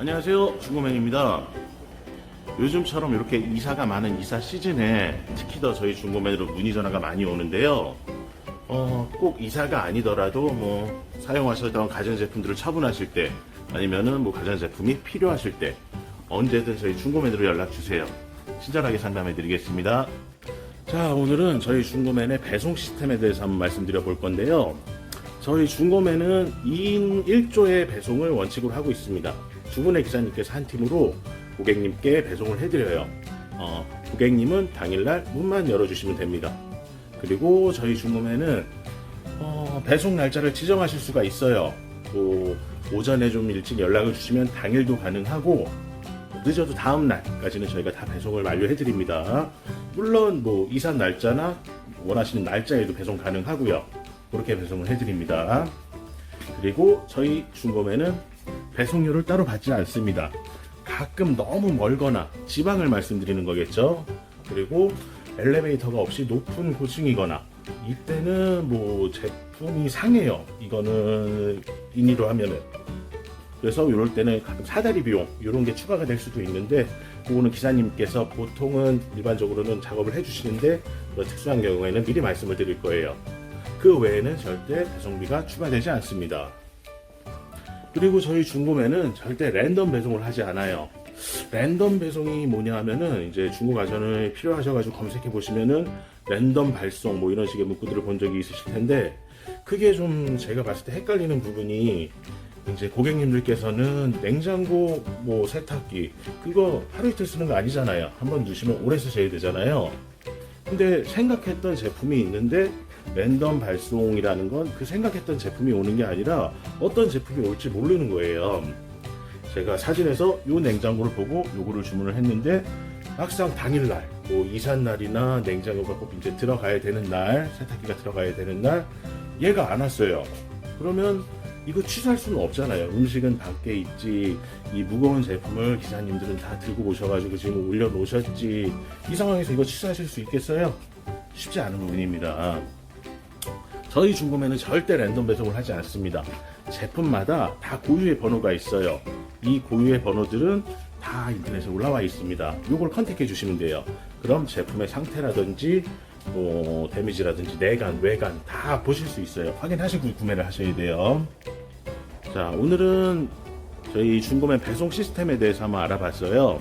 안녕하세요. 중고맨입니다. 요즘처럼 이렇게 이사가 많은 이사 시즌에 특히 더 저희 중고맨으로 문의 전화가 많이 오는데요. 어, 꼭 이사가 아니더라도 뭐 사용하셨던 가전제품들을 처분하실 때 아니면은 뭐 가전제품이 필요하실 때 언제든 저희 중고맨으로 연락주세요. 친절하게 상담해 드리겠습니다. 자 오늘은 저희 중고맨의 배송 시스템에 대해서 한번 말씀드려 볼 건데요 저희 중고맨은 2인 1조의 배송을 원칙으로 하고 있습니다. 두 분의 기사님께서 한 팀으로 고객님께 배송을 해드려요. 어, 고객님은 당일날 문만 열어주시면 됩니다. 그리고 저희 중고맨은 어, 배송 날짜를 지정하실 수가 있어요. 또 오전에 좀 일찍 연락을 주시면 당일도 가능하고 늦어도 다음 날까지는 저희가 다 배송을 완료해 드립니다. 물론 뭐 이사 날짜나 원하시는 날짜에도 배송 가능하고요. 그렇게 배송을 해드립니다. 그리고 저희 중고매는 배송료를 따로 받지 않습니다. 가끔 너무 멀거나 지방을 말씀드리는 거겠죠. 그리고 엘리베이터가 없이 높은 고층이거나 이때는 뭐 제품이 상해요. 이거는 인위로 하면은 그래서 이럴 때는 가끔 사다리 비용 이런 게 추가가 될 수도 있는데 그거는 기사님께서 보통은 일반적으로는 작업을 해주시는데 특수한 경우에는 미리 말씀을 드릴 거예요. 그 외에는 절대 배송비가 추가되지 않습니다. 그리고 저희 중고매는 절대 랜덤 배송을 하지 않아요. 랜덤 배송이 뭐냐 하면은 이제 중고 가전을 필요하셔가지고 검색해 보시면은 랜덤 발송 뭐 이런 식의 문구들을 본 적이 있으실 텐데 그게 좀 제가 봤을 때 헷갈리는 부분이 이제 고객님들께서는 냉장고 뭐 세탁기 그거 하루 이틀 쓰는 거 아니잖아요. 한번 두시면 오래 쓰셔야 되잖아요. 근데 생각했던 제품이 있는데 랜덤 발송이라는 건 그 생각했던 제품이 오는 게 아니라 어떤 제품이 올지 모르는 거예요. 제가 사진에서 요 냉장고를 보고 요거를 주문을 했는데 막상 당일날 뭐 이삿날이나 냉장고가 꼭 이제 들어가야 되는 날 세탁기가 들어가야 되는 날 얘가 안 왔어요. 그러면 이거 취소할 수는 없잖아요. 음식은 밖에 있지. 이 무거운 제품을 기사님들은 다 들고 오셔가지고 지금 올려놓으셨지. 이 상황에서 이거 취소하실 수 있겠어요? 쉽지 않은 부분입니다. 저희 중고매는 절대 랜덤 배송을 하지 않습니다. 제품마다 다 고유의 번호가 있어요. 이 고유의 번호들은 다 인터넷에 올라와 있습니다. 이걸 컨택해 주시면 돼요. 그럼 제품의 상태라든지 뭐 데미지라든지 내관, 외관 다 보실 수 있어요. 확인하시고 구매를 하셔야 돼요. 자, 오늘은 저희 중고맨 배송 시스템에 대해서 한번 알아봤어요.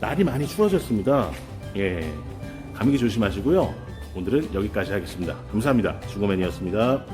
날이 많이 추워졌습니다. 예. 감기 조심하시고요. 오늘은 여기까지 하겠습니다. 감사합니다. 중고맨이었습니다.